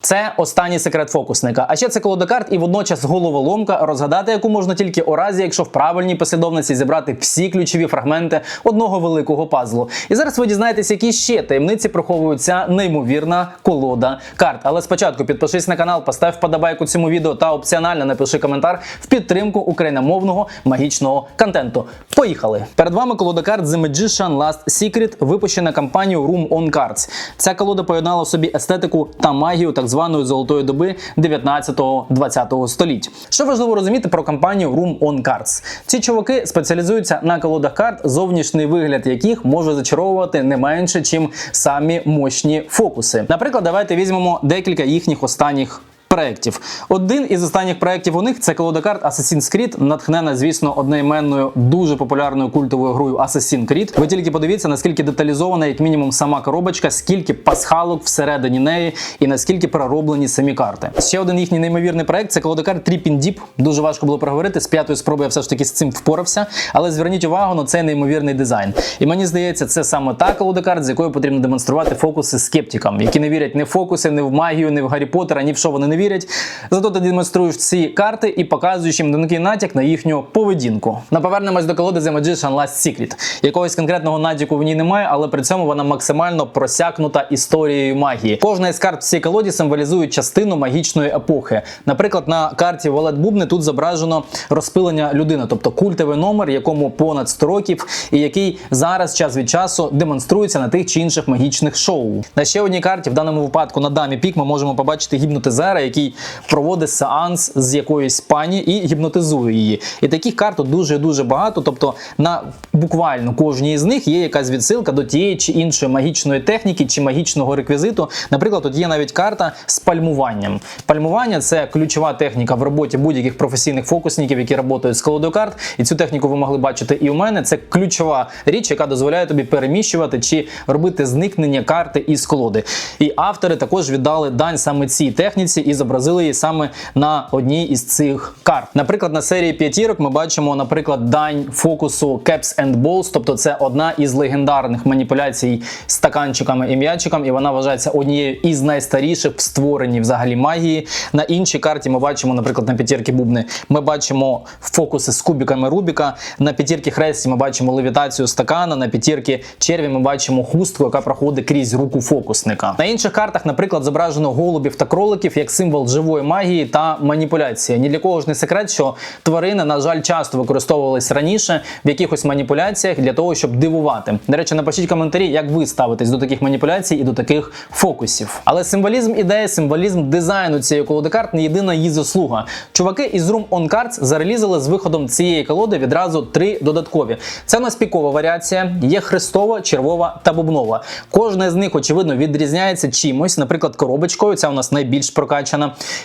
Це останній секрет фокусника. А ще це колода карт і водночас головоломка, розгадати яку можна тільки у разі, якщо в правильній послідовності зібрати всі ключові фрагменти одного великого пазлу. І зараз ви дізнаєтесь, які ще таємниці приховує ця неймовірна колода карт. Але спочатку підпишись на канал, постав вподобайку цьому відео та опціонально напиши коментар в підтримку україномовного магічного контенту. Поїхали! Перед вами колода карт The Magician Last Secret, випущена компанією Room on Cards. Ця колода поєднала собі естетику та магію так званої золотої доби 19-20 століть. Що важливо розуміти про компанію Room on Cards? Ці чуваки спеціалізуються на колодах карт, зовнішній вигляд яких може зачаровувати не менше, чим самі мощні фокуси. Наприклад, давайте візьмемо декілька їхніх останніх. Проєктів. Один із останніх проєктів у них це колода карт Assassin's Creed, натхнена, звісно, одноіменною дуже популярною культовою грою Assassin's Creed. Ви тільки подивіться, наскільки деталізована, як мінімум, сама коробочка, скільки пасхалок всередині неї і наскільки пророблені самі карти. Ще один їхній неймовірний проект це колода карт Tripping Deep. Дуже важко було проговорити. З п'ятої спроби я все ж таки з цим впорався. Але зверніть увагу на цей неймовірний дизайн. І мені здається, це саме та колода карт, з якою потрібно демонструвати фокуси скептикам, які не вірять не в фокуси, не в магію, не в Гаррі Поттера, ні в що вони не вірять. Зато ти демонструєш ці карти і показуєш їм тонкий натяк на їхню поведінку. Ну, повернемось до колоди The Magician Last Secret. Якогось конкретного натяку в ній немає, але при цьому вона максимально просякнута історією магії. Кожна із карт в цій колоді символізує частину магічної епохи. Наприклад, на карті Валет Бубни тут зображено розпилення людини, тобто культовий номер, якому понад 100 років, і який зараз час від часу демонструється на тих чи інших магічних шоу. На ще одній карті, в даному випадку на дамі пік, ми можемо побачити гіпнотизера, який проводить сеанс з якоїсь пані і гіпнотизує її. І таких карт дуже дуже багато. Тобто на буквально кожній з них є якась відсилка до тієї чи іншої магічної техніки чи магічного реквізиту. Наприклад, тут є навіть карта з пальмуванням. Пальмування це ключова техніка в роботі будь-яких професійних фокусників, які працюють з колодою карт. І цю техніку ви могли бачити і у мене. Це ключова річ, яка дозволяє тобі переміщувати чи робити зникнення карти із колоди. І автори також віддали дань саме цій техніці і зобразили її саме на одній із цих карт. Наприклад, на серії п'ятірок ми бачимо, наприклад, дань фокусу Caps and Balls, тобто це одна із легендарних маніпуляцій стаканчиками і м'ячиком, і вона вважається однією із найстаріших в створенні взагалі магії. На іншій карті ми бачимо, наприклад, на п'ятірки бубни, ми бачимо фокуси з кубіками Рубіка. На п'ятірки хресті ми бачимо левітацію стакана. На п'ятірки черві ми бачимо хустку, яка проходить крізь руку фокусника. На інших картах, наприклад, зображено голубів та кроликів як символ живої магії та маніпуляції. Ні для кого ж не секрет, що тварини, на жаль, часто використовувались раніше в якихось маніпуляціях для того, щоб дивувати. До речі, напишіть коментарі, як ви ставитесь до таких маніпуляцій і до таких фокусів. Але символізм ідеї, символізм дизайну цієї колоди карт не єдина її заслуга. Чуваки із Room on Cards зарелізали з виходом цієї колоди відразу три додаткові. Це у нас пікова варіація, є хрестова, червова та бубнова. Кожна з них, очевидно, відрізняється чимось, наприклад, коробочкою. Ця у нас найбільш прокачана.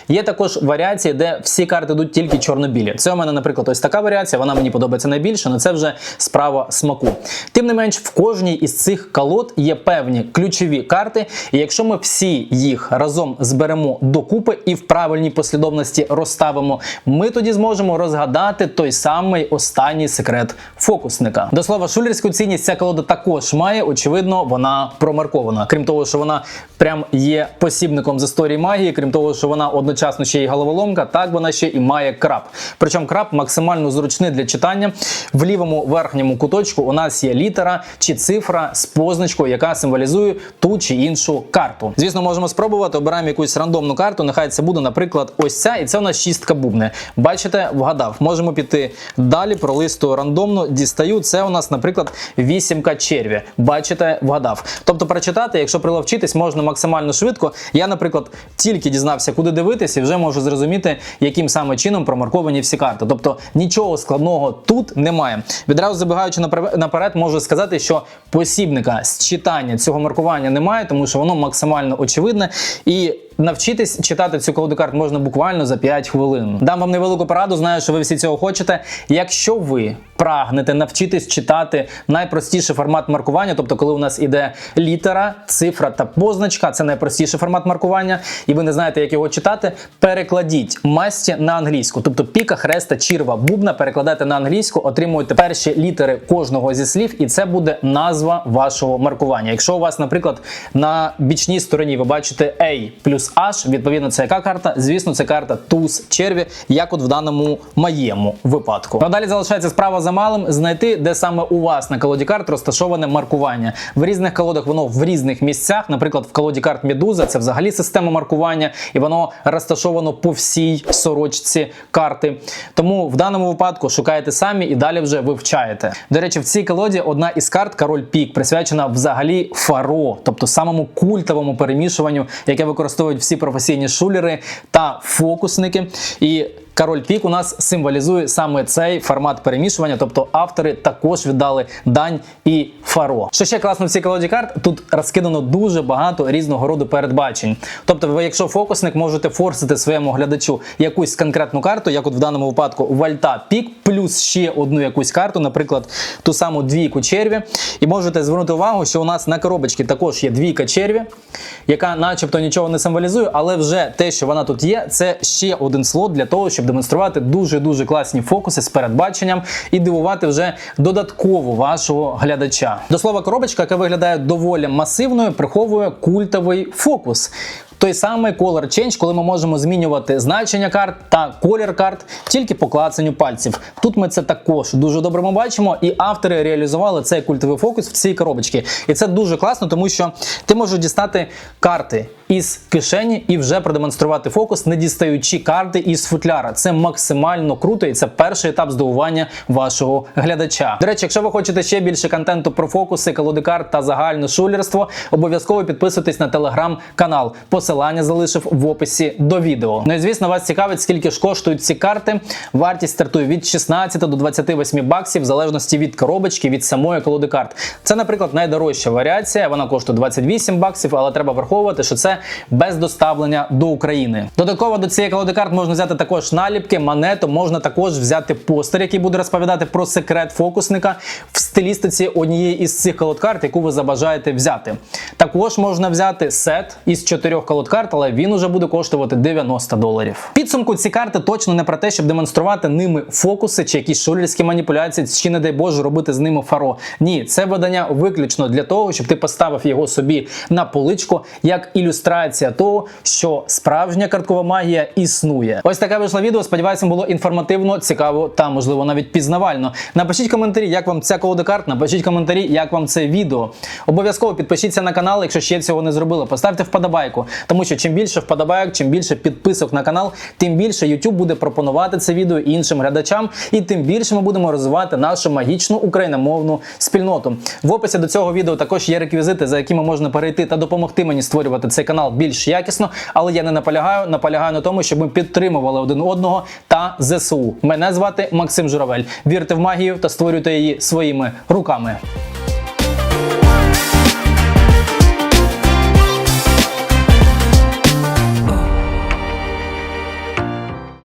Є також варіації, де всі карти йдуть тільки чорно-білі. Це у мене, наприклад, ось така варіація. Вона мені подобається найбільше, але це вже справа смаку. Тим не менш, в кожній із цих колод є певні ключові карти. І якщо ми всі їх разом зберемо докупи і в правильній послідовності розставимо, ми тоді зможемо розгадати той самий останній секрет фокусника. До слова, шулерську цінність ця колода також має. Очевидно, вона промаркована. Крім того, що вона прям є посібником з історії магії, крім того, що вона одночасно ще й головоломка, так вона ще і має краб. Причому краб максимально зручний для читання. В лівому верхньому куточку у нас є літера чи цифра з позначкою, яка символізує ту чи іншу карту. Звісно, можемо спробувати. Обираємо якусь рандомну карту. Нехай це буде, наприклад, ось ця, і це у нас шістка бубни. Бачите, вгадав. Можемо піти далі, пролистую рандомно, дістаю. Це у нас, наприклад, вісімка черві. Бачите, вгадав. Тобто, прочитати, якщо приловчитись, можна максимально швидко. Я, наприклад, тільки дізнався, куди дивитись, і вже можу зрозуміти, яким саме чином промарковані всі карти. Тобто нічого складного тут немає. Відразу забігаючи наперед, можу сказати, що посібника з читання цього маркування немає, тому що воно максимально очевидне і. Навчитись читати цю колоду карт можна буквально за 5 хвилин. Дам вам невелику пораду, знаю, що ви всі цього хочете. Якщо ви прагнете навчитись читати найпростіший формат маркування, тобто, коли у нас іде літера, цифра та позначка, це найпростіший формат маркування, і ви не знаєте, як його читати, перекладіть масті на англійську. Тобто піка, хреста, чірва, бубна, перекладайте на англійську, отримуєте перші літери кожного зі слів, і це буде назва вашого маркування. Якщо у вас, наприклад, на бічній стороні ви бачите A плюс плюс H. Відповідно, це яка карта? Звісно, це карта туз черві, як от в даному моєму випадку. Ну, далі залишається справа за малим знайти, де саме у вас на колоді карт розташоване маркування. В різних колодах воно в різних місцях. Наприклад, в колоді карт Медуза це взагалі система маркування, і воно розташовано по всій сорочці карти. Тому в даному випадку шукаєте самі і далі вже вивчаєте. До речі, в цій колоді одна із карт Король Пік присвячена взагалі фаро, тобто самому культовому перемішуванню, яке використовують всі професійні шулери та фокусники. І Король пік у нас символізує саме цей формат перемішування, тобто автори також віддали дань і фаро. Що ще класно в цій колоді карт, тут розкидано дуже багато різного роду передбачень. Тобто, ви, якщо фокусник, можете форсити своєму глядачу якусь конкретну карту, як от в даному випадку Вальта пік, плюс ще одну якусь карту, наприклад, ту саму двійку черві. І можете звернути увагу, що у нас на коробочці також є двійка черві, яка, начебто, нічого не символізує, але вже те, що вона тут є, це ще один слот для того, щоб демонструвати дуже дуже класні фокуси з передбаченням і дивувати вже додатково вашого глядача. До слова, коробочка, яка виглядає доволі масивною, приховує культовий фокус. Той самий Color Change, коли ми можемо змінювати значення карт та колір карт тільки по клацанню пальців. Тут ми це також дуже добре ми бачимо, і автори реалізували цей культовий фокус в цій коробочці. І це дуже класно, тому що ти можеш дістати карти із кишені і вже продемонструвати фокус, не дістаючи карти із футляра. Це максимально круто, і це перший етап здивування вашого глядача. До речі, якщо ви хочете ще більше контенту про фокуси, колоди карт та загальне шулерство, обов'язково підписуйтесь на телеграм-канал. Посилання залишив в описі до відео. Ну і звісно, вас цікавить, скільки ж коштують ці карти. Вартість стартує від 16 до 28 баксів, в залежності від коробочки, від самої колоди карт. Це, наприклад, найдорожча варіація. Вона коштує 28 баксів, але треба враховувати, що це без доставлення до України. Додатково до цієї колоди карт можна взяти також наліпки, монету, можна також взяти постер, який буде розповідати про секрет фокусника в стилістиці однієї із цих колод карт, яку ви забажаєте взяти. Також можна взяти сет із чотирьох колод карт, але він уже буде коштувати 90 доларів. Підсумку ці карти точно не про те, щоб демонструвати ними фокуси чи якісь шулерські маніпуляції, чи не дай Боже робити з ними фаро. Ні, це видання виключно для того, щоб ти поставив його собі на поличку як ілюстрація того, що справжня карткова магія існує. Ось таке вийшло відео. Сподіваюся, було інформативно, цікаво та можливо навіть пізнавально. Напишіть коментарі, як вам ця колода карт. Напишіть коментарі, як вам це відео. Обов'язково підпишіться на канал, якщо ще цього не зробили. Поставте вподобайку, тому що чим більше вподобайок, чим більше підписок на канал, тим більше YouTube буде пропонувати це відео іншим глядачам, і тим більше ми будемо розвивати нашу магічну україномовну спільноту. В описі до цього відео також є реквізити, за якими можна перейти та допомогти мені створювати цей канал більш якісно. Але я не наполягаю, наполягаю на тому, щоб ми підтримували один одного та ЗСУ. Мене звати Максим Журавель. Вірте в магію та створюйте її своїми руками.